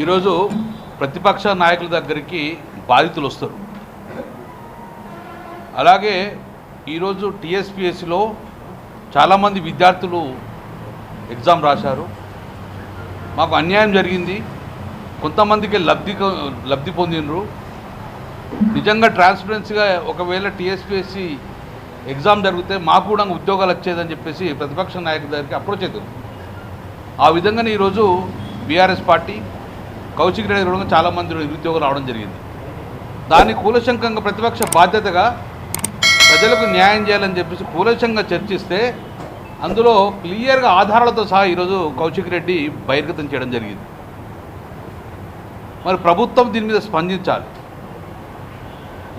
ఈరోజు ప్రతిపక్ష నాయకుల దగ్గరికి బాధితులు వస్తారు. అలాగే ఈరోజు టీఎస్పిఎస్సిలో చాలామంది విద్యార్థులు ఎగ్జామ్ రాశారు. మాకు అన్యాయం జరిగింది. కొంతమందికి లబ్ధి లబ్ధి పొందినరు నిజంగా ట్రాన్స్పరెన్సీగా ఒకవేళ టీఎస్పిఎస్సి ఎగ్జామ్ జరిగితే మాకు కూడా ఉద్యోగాలు వచ్చేదని చెప్పేసి ప్రతిపక్ష నాయకుల దగ్గరికి అప్రోచ్ అవుతుంది. ఆ విధంగానే ఈరోజు బీఆర్ఎస్ పార్టీ కౌశిక్ రెడ్డి కూడా చాలామంది నిరుద్యోగులు రావడం జరిగింది. దాన్ని కూలశంకంగా ప్రతిపక్ష బాధ్యతగా ప్రజలకు న్యాయం చేయాలని చెప్పేసి కూలశంగా చర్చిస్తే అందులో క్లియర్గా ఆధారాలతో సహా ఈరోజు కౌశిక్ రెడ్డి బహిర్గతం చేయడం జరిగింది. మరి ప్రభుత్వం దీని మీద స్పందించాలి.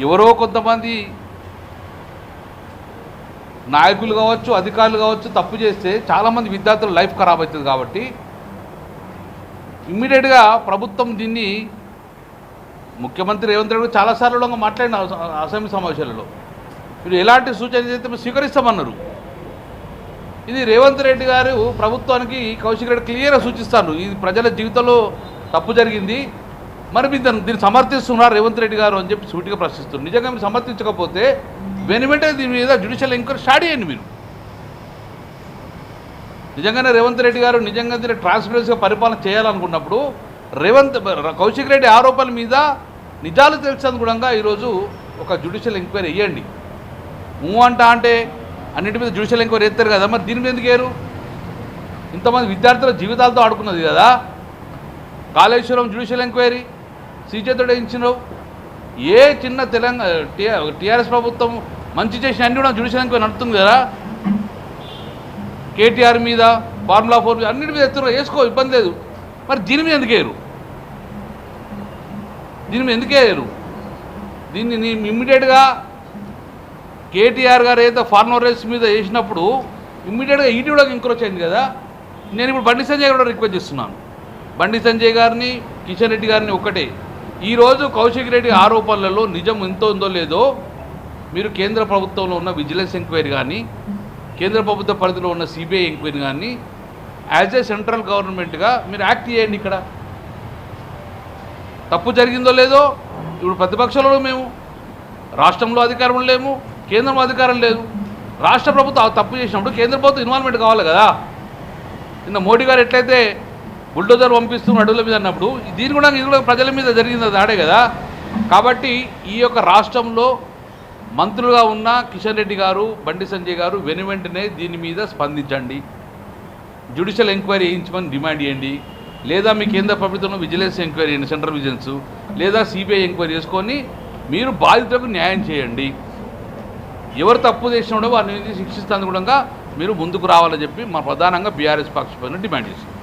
ఎవరో కొంతమంది నాయకులు కావచ్చు అధికారులు కావచ్చు తప్పు చేస్తే చాలామంది విద్యార్థుల లైఫ్ ఖరాబ్ అవుతుంది కాబట్టి ఇమ్మీడియట్గా ప్రభుత్వం దీన్ని ముఖ్యమంత్రి రేవంత్ రెడ్డి చాలా చాలాసార్లు మాట్లాడిన అస- అసెంబ్లీ సమావేశాలలో. మీరు ఎలాంటి సూచన చేస్తే మేము స్వీకరిస్తామన్నారు. ఇది రేవంత్ రెడ్డి గారు ప్రభుత్వానికి కౌశిక్ రెడ్డి క్లియర్గా సూచిస్తాను. ఇది ప్రజల జీవితంలో తప్పు జరిగింది. మరి మీరు దీన్ని సమర్థిస్తున్నారు రేవంత్ రెడ్డి గారు అని చెప్పి సూటిగా ప్రశ్నిస్తున్నారు. నిజంగా మీరు సమర్థించకపోతే వెనువెంటనే దీని మీద జ్యుడిషియల్ ఎంక్వైరీ స్టార్ట్ చేయండి మీరు. నిజంగానే రేవంత్ రెడ్డి గారు నిజంగా ట్రాన్స్పరెన్సీగా పరిపాలన చేయాలనుకున్నప్పుడు రేవంత్ కౌశిక్ రెడ్డి ఆరోపణల మీద నిజాలు తెలిసేందుకు ఈరోజు ఒక జ్యుడిషియల్ ఎంక్వైరీ వేయండి. ఊ అంట అంటే అన్నింటి మీద జ్యుడిషియల్ ఎంక్వైరీ ఎత్తారు కదా మరి దీని మీద ఎందుకు వేరు ఇంతమంది విద్యార్థుల జీవితాలతో ఆడుకున్నది కదా. కాళేశ్వరం జ్యుడిషియల్ ఎంక్వైరీ సీచేతుడు ఇచ్చినావు ఏ చిన్న తెలంగాణ టీఆర్ఎస్ ప్రభుత్వం మంచి చేసిన అన్ని కూడా జ్యుడిషియల్ ఎంక్వైరీ నడుతుంది కదా. కేటీఆర్ మీద ఫార్ములా ఫోర్ మీద అన్నిటి మీద ఎత్తున్నారు వేసుకో ఇబ్బంది లేదు. మరి దీని మీద ఎందుకు వేయరు? దీని మీద ఎందుకు వేయరు? దీన్ని నేను ఇమ్మీడియట్గా కేటీఆర్ గారు ఏదో ఫార్మర్ రేస్ మీద వేసినప్పుడు ఇమ్మీడియట్గా ఈటీ కూడా అయింది కదా. నేను ఇప్పుడు బండి సంజయ్ గారు రిక్వెస్ట్ చేస్తున్నాను. బండి సంజయ్ గారిని కిషన్ రెడ్డి గారిని ఒక్కటే. ఈరోజు కౌశిక్ రెడ్డి ఆరోపణలలో నిజం ఎంత ఉందో లేదో మీరు కేంద్ర ప్రభుత్వంలో ఉన్న విజిలెన్స్ ఎంక్వైరీ కానీ కేంద్ర ప్రభుత్వ పరిధిలో ఉన్న సిబిఐ ఎంక్వైరీ కానీ యాజ్ ఏ సెంట్రల్ గవర్నమెంట్గా మీరు యాక్ట్ చేయండి ఇక్కడ. తప్పు జరిగిందో లేదో ఇప్పుడు ప్రతిపక్షంలో మేము రాష్ట్రంలో అధికారం లేము కేంద్రంలో అధికారం లేదు. రాష్ట్ర ప్రభుత్వం తప్పు చేసినప్పుడు కేంద్ర ప్రభుత్వం ఇన్వాల్వ్మెంట్ కావాలి కదా. నిన్న మోడీ గారు ఎట్లయితే బుల్డోజర్ పంపిస్తున్న అడుగుల మీద అన్నప్పుడు దీని కూడా ఇది కూడా ప్రజల మీద జరిగింది దాడే కదా. కాబట్టి ఈ యొక్క రాష్ట్రంలో మంత్రులుగా ఉన్న కిషన్ రెడ్డి గారు బండి సంజయ్ గారు వెను వెంటనే దీని మీద స్పందించండి. జ్యుడిషియల్ ఎంక్వైరీ వేయించమని డిమాండ్ చేయండి. లేదా మీ కేంద్ర ప్రభుత్వంలో విజిలెన్స్ ఎంక్వైరీ చేయండి సెంట్రల్ విజిలెన్స్. లేదా సిబిఐ ఎంక్వైరీ చేసుకొని మీరు బాధితులకు న్యాయం చేయండి. ఎవరు తప్పు చేసినాడో వారిని శిక్షిస్తాను కూడా మీరు ముందుకు రావాలని చెప్పి మా ప్రధానంగా బీఆర్ఎస్ పక్షపైన డిమాండ్ చేస్తుంది